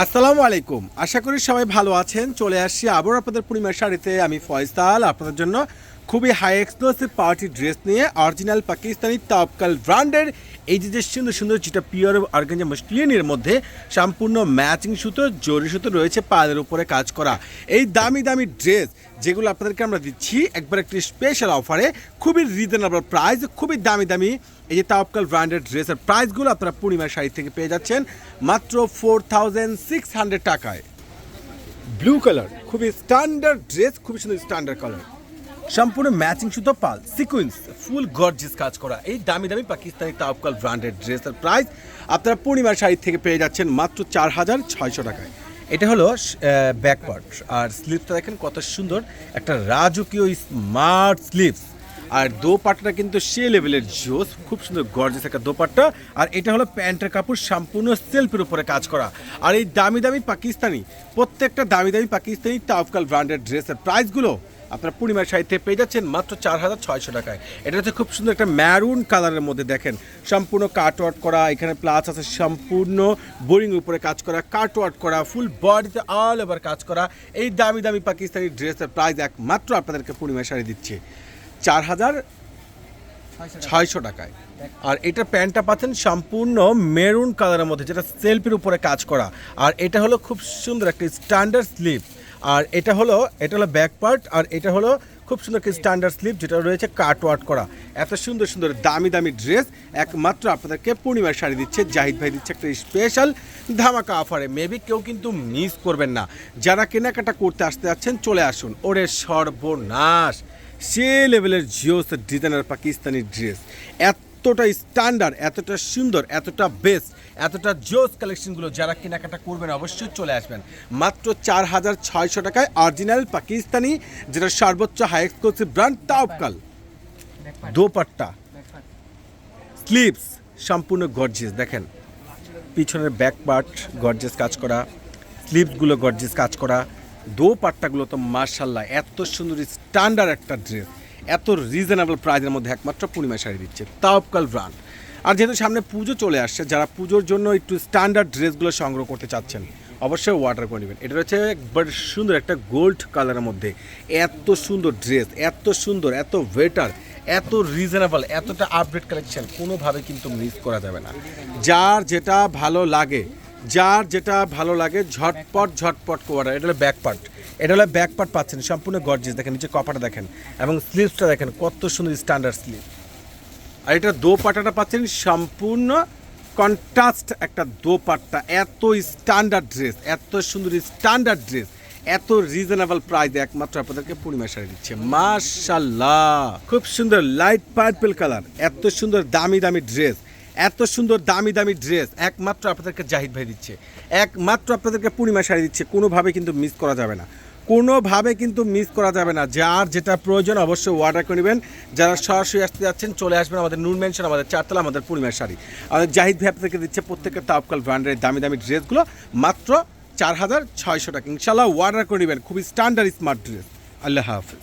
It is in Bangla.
আসসালামু আলাইকুম। আশা করি সবাই ভালো আছেন। চলে আসছি আবার আপনাদের পূর্ণিমার শাড়িতে। আমি ফয়সাল, আপনাদের জন্য খুবই হাই এক্সক্লুসিভ পার্টি ড্রেস নিয়ে অরিজিনাল পাকিস্তানি টপকাল ব্র্যান্ডের এই যে যে সুন্দর সুন্দর যেটা পিওর অর্গানজা মসলিনের মধ্যে সম্পূর্ণ ম্যাচিং সুতো, জরি সুতো রয়েছে পায়ের উপরে কাজ করা। এই দামি দামি ড্রেস যেগুলো আপনাদেরকে আমরা দিচ্ছি, একবার একটি স্পেশাল অফারে খুবই রিজনেবল প্রাইস খুবই দামি দামি এই যে তাওকাল ব্র্যান্ডেড ড্রেসের প্রাইসগুলো আপনারা পূর্ণিমার শাড়ি থেকে পেয়ে যাচ্ছেন, মাত্র ফোর থাউজেন্ড সিক্স হান্ড্রেড টাকায়। ব্লু কালার খুবই স্ট্যান্ডার্ড ড্রেস খুবই সুন্দর স্ট্যান্ডার্ড কালার সম্পূর্ণ ম্যাচিং সুতো, পাল। সিকুয়েন্স ফুল গর্জিস কাজ করা। এই দামি দামি পাকিস্তানি তাওকাল ব্র্যান্ডেড ড্রেসের প্রাইস আপনারা পূর্ণিমার শাড়ি থেকে পেয়ে যাচ্ছেন মাত্র চার হাজার ছয়শো টাকায়। এটা হলো ব্যাক পার্ট আর স্লিপটা দেখেন কত সুন্দর। একটা রাজকীয় স্মার্ট স্লিপস আর দোপাট্টাটা কিন্তু সে লেভেলের জোস। খুব সুন্দর গর্জেস একটা দোপাট্টা। আর এটা হলো প্যান্টের কাপড় সম্পূর্ণ সেলফের উপরে কাজ করা। আর এই দামি দামি পাকিস্তানি, প্রত্যেকটা দামি দামি পাকিস্তানি টাফকাল ব্র্যান্ডেড ড্রেসের প্রাইসগুলো আপনার পূর্ণিমার সাহিত্যে পেয়ে যাচ্ছেন মাত্র চার হাজার ছয়শো টাকায়। এটা হচ্ছে খুব সুন্দর একটা ম্যারুন কালারের মধ্যে দেখেন। সম্পূর্ণ কাট ওয়ার্ট করা, এখানে প্লাস আছে সম্পূর্ণ বোরিং উপরে কাজ করা কাট ওয়ার্ট করা ফুল বডিতে অল ওভার কাজ করা। এই দামি দামি পাকিস্তানি ড্রেসের প্রাইস একমাত্র আপনাদেরকে পূর্ণিমার শাড়ি দিচ্ছে চার হাজার ছয়শো টাকায়। আর এটা প্যান্টটা পাচ্ছেন সম্পূর্ণ মেরুন কালারের মধ্যে, যেটা সেলফির উপরে কাজ করা। আর এটা হলো খুব সুন্দর একটা স্ট্যান্ডার্ড স্লিপ আর এটা হলো এটা হলো ব্যাক পার্ট আর এটা হলো খুব সুন্দর স্ট্যান্ডার্ড স্লিপ যেটা রয়েছে কাট ওয়ার্ট করা। এত সুন্দর সুন্দর, দামি দামি ড্রেস একমাত্র আপনাদেরকে পূর্ণিমার শাড়ি দিচ্ছে, জাহিদ ভাই দিচ্ছে একটা স্পেশাল ধামাকা অফারে মেবি কেউ কিন্তু মিস করবেন না। যারা কেনাকাটা করতে আসতে যাচ্ছেন, চলে আসুন। ওরে সর্বনাশ! সে লেভেলের জিওস ডিজাইনার পাকিস্তানি ড্রেস এতটা স্ট্যান্ডার্ড এতটা সুন্দর, এতটা বেস্ট এতটা জোস কালেকশনগুলো যারা কেনাকাটা করবেন অবশ্যই চলে আসবেন। মাত্র চার হাজার ছয়শো টাকায় অরিজিনাল পাকিস্তানি, যেটা সর্বোচ্চ high exclusive brand Tawakkal dupatta. Sleeves সম্পূর্ণ গর্জিয়াস দেখেন। পিছনের ব্যাক পার্ট গর্জিয়াস কাজ করা। স্লিপসগুলো গর্জিয়াস কাজ করা। দোপাট্টাগুলো তো মার্শাল্লাহ এত সুন্দর স্ট্যান্ডার্ড একটা ড্রেস এত রিজনেবল প্রাইজের মধ্যে একমাত্র পূর্ণিমা শাড়ি দিচ্ছে তাওপকাল ব্র্যান্ড। আর যেহেতু সামনে পুজো চলে আসছে, যারা পুজোর জন্য একটু স্ট্যান্ডার্ড ড্রেসগুলো সংগ্রহ করতে চাচ্ছেন, অবশ্যই অর্ডার করে নেবেন। এটা হচ্ছে একবার সুন্দর একটা গোল্ড কালারের মধ্যে। এত সুন্দর ড্রেস এত সুন্দর, এত ওয়েটার এত রিজনেবল এতটা আপডেট কালেকশন কোনোভাবে কিন্তু মিস করা যাবে না। যার যেটা ভালো লাগে, যার যেটা ভালো লাগে, ঝটপট ঝটপট করে, এটা হলো ব্যাক পার্ট এটা হলো ব্যাক পার্ট পাচ্ছেন, সম্পূর্ণ গর্জিস দেখেন নিচে কপাটা দেখেন, এবং স্লিভসটা দেখেন, কত সুন্দর স্ট্যান্ডার্ড স্লিভ আর এটা দোপাট্টাটা পাচ্ছেন, সম্পূর্ণ কন্ট্রাস্ট একটা দো দোপাট্টা, এত স্ট্যান্ডার্ড ড্রেস এত সুন্দর স্ট্যান্ডার্ড ড্রেস এত রিজনেবল প্রাইস একমাত্র আপনাদেরকে পূর্ণিমা শাড়ি দিচ্ছে। মাশাল্লাহ খুব সুন্দর লাইট পার্পল কালার এত সুন্দর দামি দামি ড্রেস এত সুন্দর দামি দামি ড্রেস একমাত্র আপনাদেরকে জাহিদ ভাই দিচ্ছে। একমাত্র আপনাদেরকে পূর্ণিমা শাড়ি দিচ্ছে, কোনোভাবে কিন্তু মিস করা যাবে না। কোনোভাবে কিন্তু মিস করা যাবে না। যার যেটা প্রয়োজন অবশ্যই অর্ডার করে নেবেন। যারা সরাসরি আসতে যাচ্ছেন, চলে আসবেন আমাদের নুন মেনশন আমাদের চারতলা, আমাদের পূর্ণিমার শাড়ি। আমাদের জাহিদ ভাই থেকে দিচ্ছে প্রত্যেকের তাপকাল ব্র্যান্ডের দামি দামি ড্রেসগুলো, মাত্র চার হাজার ছয়শো টাকা। ইনশাল্লাহ অর্ডার করে নেবেন। খুবই স্ট্যান্ডার্ড স্মার্ট ড্রেস আল্লাহ হাফিজ।